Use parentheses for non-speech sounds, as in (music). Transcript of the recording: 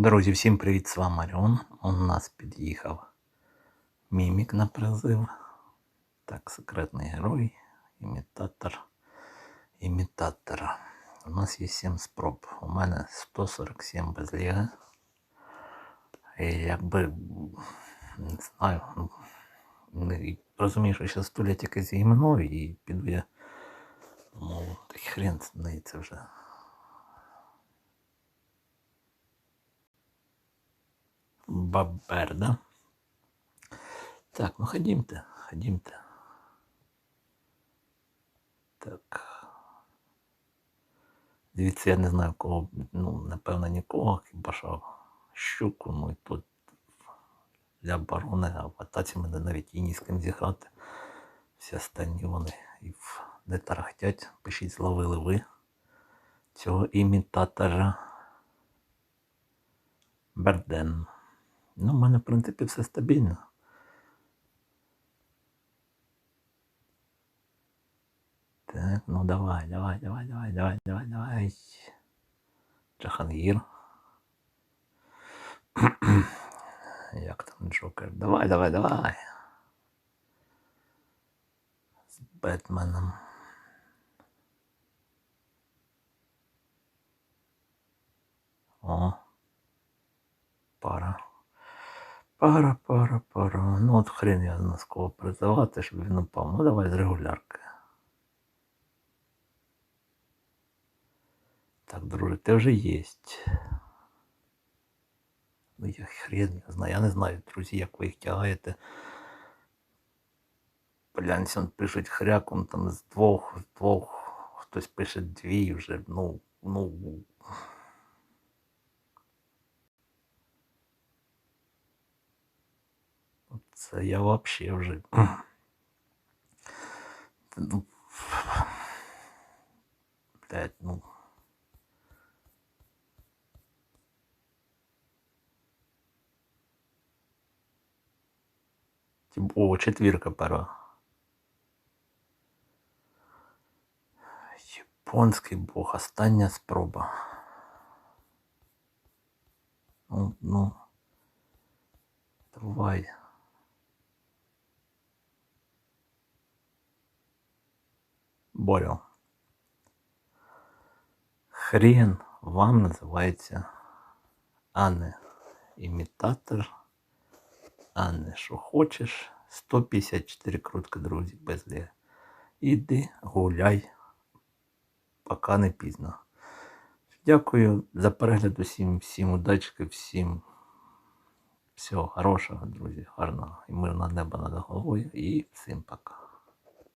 Друзі, всім привіт, з вами Маріон. У нас під'їхав мімік на призив. Так, секретний герой, імітатор імітатора. У нас є 7 спроб. У мене 147 без ліги. І якби не знаю. ну, не- і Розумію, що зараз стулять якесь гімно і піду я. Мов, та й хрен з неї це вже. Бабер, да? Так, ну ходімте, ходімте. Так. Дивіться, я не знаю кого, ну, напевно, нікого, хіба що щуку, ну і тут для оборони, а в атаці мене навіть і ні з ким зіграти. Всі останні вони і не тарахтять. Пишіть, зловили ви цього імітатора. Берден. Ну, в мене, в принципі, все стабільно. Так, ну давай, давай, давай, давай, давай, давай, давай. Джахангір. (clears throat) Як там Джокер? Давай, давай, давай. З Бетменом. О. Пара. Пара, пара, пара. Ну от хрен я з кого призивати, щоб він упав. Ну давай з регулярки. Так, друже, ти вже єсть. Ну я хрен я знаю. Я не знаю, друзі, як ви їх тягаєте. Гляньте, он пишуть хряком там з двох, з двох, хтось пише дві вже, ну, ну. Це я вообще вже. Ну, блядь, ну. О, четвірка пера. Японський бог, остання спроба. Ну, ну. Давай. Борю. Хрен вам називається а не імітатор, а не що хочеш. 154 крутки, друзі, без лє. Іди гуляй, поки не пізно. Дякую за перегляд усім, всім удачки, всім всього хорошого, друзі, гарного і мирного неба над головою. І всім пока.